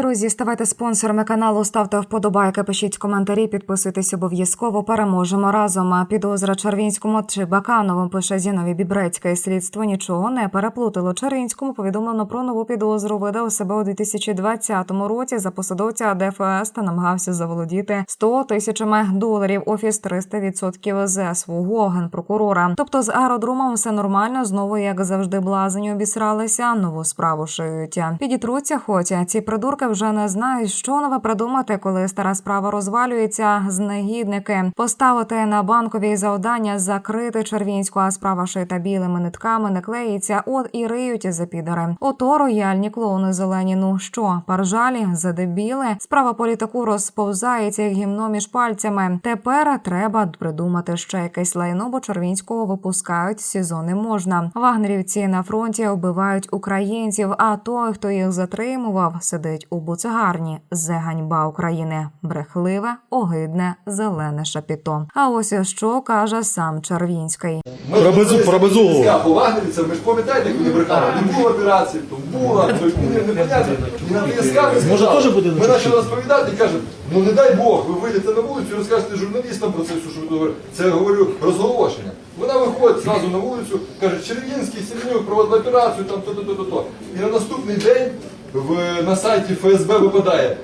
Друзі, ставайте спонсорами каналу, ставте вподобайки, пишіть коментарі, підписуйтесь обов'язково. Переможемо разом. Підозра Червінському чи Баканову пише Зінові Бібрецьке. Слідство нічого не переплутало. Червінському повідомлено про нову підозру. Видав себе у 2020 році за посадовця ДФС та намагався заволодіти 100 тисячами доларів. Офіс 300% ЗСУ генпрокурора. Тобто з аеродромом все нормально. Знову, як завжди, блазень обісралися. Нову справу шиють. Підітруться, хоч ці придурки вже не знають, що нове придумати, коли стара справа розвалюється. Знегідники поставити на банкові завдання закрити червінську, а справа шита білими нитками не клеїться. От і риють за підари. Ото рояльні клоуни зелені. Ну що, паржалі задебіли? Справа політику розповзається гімно між пальцями. Тепер треба придумати ще якесь лайно, бо червінського випускають СІЗО не можна. Вагнерівці на фронті вбивають українців. А той, хто їх затримував, сидить у буцегарні. Зе ганьба України. Брехливе, огидне, зелене шапіто. А ось що каже сам Червінський. Ми Про Безу- про. СК по ви ж пам'ятаєте, як вони брехали? Не було операції, то була, то не. На ТСК Може, теж буде Ми почали розповідати і кажуть, ну не дай Бог, ви вийдете на вулицю і розкажете журналістам про це, все, що ви говорите. Це я говорю розголошення. Вона виходить зразу на вулицю, каже, Червінський, Сергій проводила операцію, там то-то, то-то, то. І на наступний день в, на сайті ФСБ випадає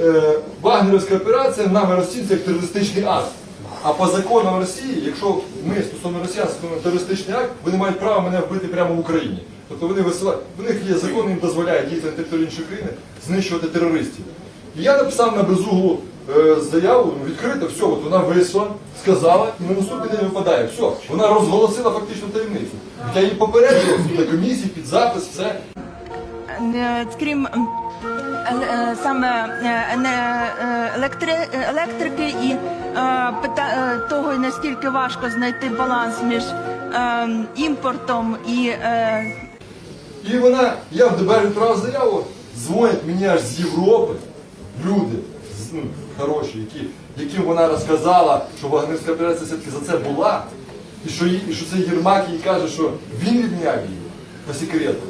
е, Вагнерівська операція нами розцінюється як терористичний акт. А по законам Росії, якщо ми стосовно росіян стосовно терористичний акт, вони мають право мене вбити прямо в Україні. Тобто вони висилають, в них є закон, їм дозволяє діяти на території іншої країни, знищувати терористів. І я написав на безуглу е, заяву, ну, відкрито, все, от вона вийшла, сказала, і на наступний день випадає. Все, вона розголосила фактично таємницю. Я її попереджував на комісії, під запис, все. Крім е, саме е, е, електри- електрики і того, наскільки важко знайти баланс між е, імпортом і І вона, я в ДБР відправив заяву, дзвонять мені аж з Європи люди ну, хороші, які, яким вона розказала, що Вагнерська операція все-таки за це була, і що, це Єрмак їй каже, що він відміняв її по секрету.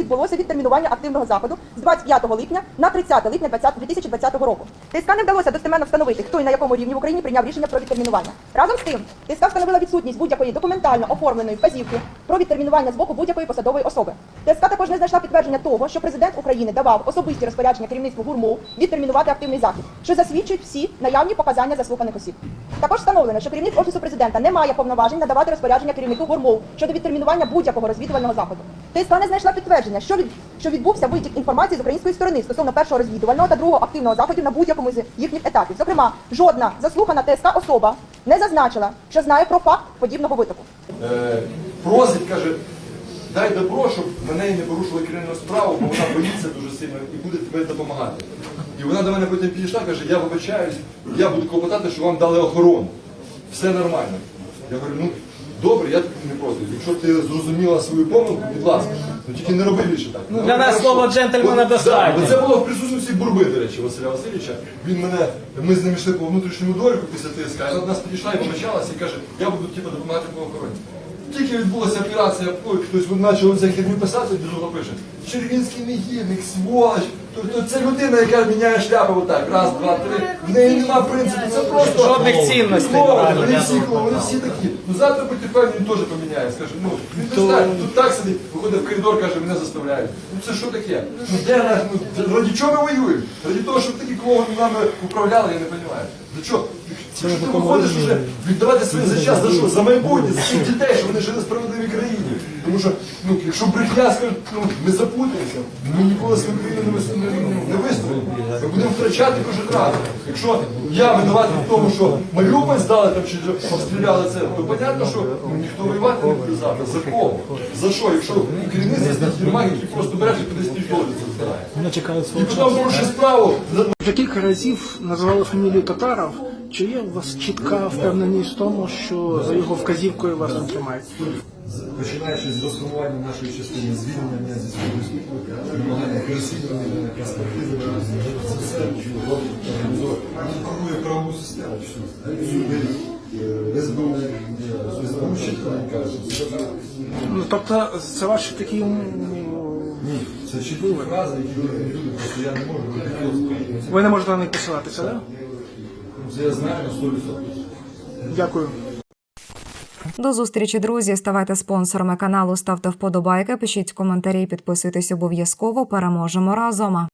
Відбулося відтермінування активного заходу з 25 липня на 30 липня 2020 року. ТСК не вдалося достеменно встановити, хто і на якому рівні в Україні прийняв рішення про відтермінування. Разом з тим, ТСК встановила відсутність будь-якої документально оформленої вказівки про відтермінування з боку будь-якої посадової особи. ТСК також не знайшла підтвердження того, що президент України давав особисті розпорядження керівництву ГУРМУ відтермінувати активний захід, що засвідчують всі наявні показання заслуханих осіб. Також встановлено, що керівник офісу президента не має повноважень надавати розпорядження керівнику ГУРМОВ щодо відтермінування будь-якого розвідувального заходу. ТСК не знайшла підтвердження, що від що відбувся витік інформації з української сторони стосовно першого розвідувального та другого активного заходів на будь-якому з їхніх етапів. Зокрема, жодна заслухана ТСК особа не зазначила, що знає про факт подібного витоку. Е, просить, каже, дай добро, щоб на неї не порушили кримінальну справу, бо вона боїться дуже сильно і буде тебе допомагати. І вона до мене потім підійшла, каже, я вибачаюсь, я буду клопотати, що вам дали охорону. Все нормально. Я говорю, ну добре, я тут не проти. Якщо ти зрозуміла свою помилку, будь ласка, ну тільки не роби більше так. Ну, для нас слово джентльмена От, достатньо. да, Це було в присутності Бурби, до речі, Василя Васильовича. Він мене, ми з ним йшли по внутрішньому дворику після ТСК, і вона до нас підійшла і помічалася і каже, я буду типу, допомагати по охороні. Тільки відбулася операція, ой, хтось почав за херню писати, Безугла пише. Червінський негідник, сволоч. Тобто це людина, яка міняє шляпи отак. Раз, два, три. В неї нема принципу. Це просто Жодних цінностей моральних. Вони всі клоуни, вони всі такі. Ну завтра впевнені, він теж поміняє. Скаже, ну він не знає, тут так сидить, виходить в коридор, каже, мене заставляють. Ну це що таке? Ну де наш, ну раді чого ми воюємо? Раді того, щоб такі клоуни нами управляли, я не розумію. За що? Що ти виходиш уже віддавати своє за час, за що? За майбутнє, за своїх дітей, щоб вони жили в справедливій країні. Тому що, ну, якщо брехня скаже, ну, ми запутаємося, ми ніколи свою країну не, вис- не, вистоїмо. Ми будемо втрачати кожен раз. Якщо я винуватий в тому, що Маріуполь здали там чи обстріляли це, то понятно, що ніхто воювати не буде завтра. За кого? За що? Якщо керівництво стоїть які просто береш і кудись доларів це збирає. І потім порушує справу. Вже кілька разів назвали фамілію Татаров. Чи є у вас чітка впевненість в тому, що за його вказівкою вас не тримають? починаючи з розформування нашої частини, звільнення зі служби служби, намагання переслідування систему організовувати. Правову систему. Суди, СБУ, чітко не каже. Ну тобто це ваші такі Ні, це чіткі фрази, які люди просто я не можу. Ви не можете на них посилатися, так? Це я знаю на 100%. Дякую. До зустрічі, друзі. Ставайте спонсорами каналу, ставте вподобайки, пишіть коментарі, підписуйтесь обов'язково. Переможемо разом.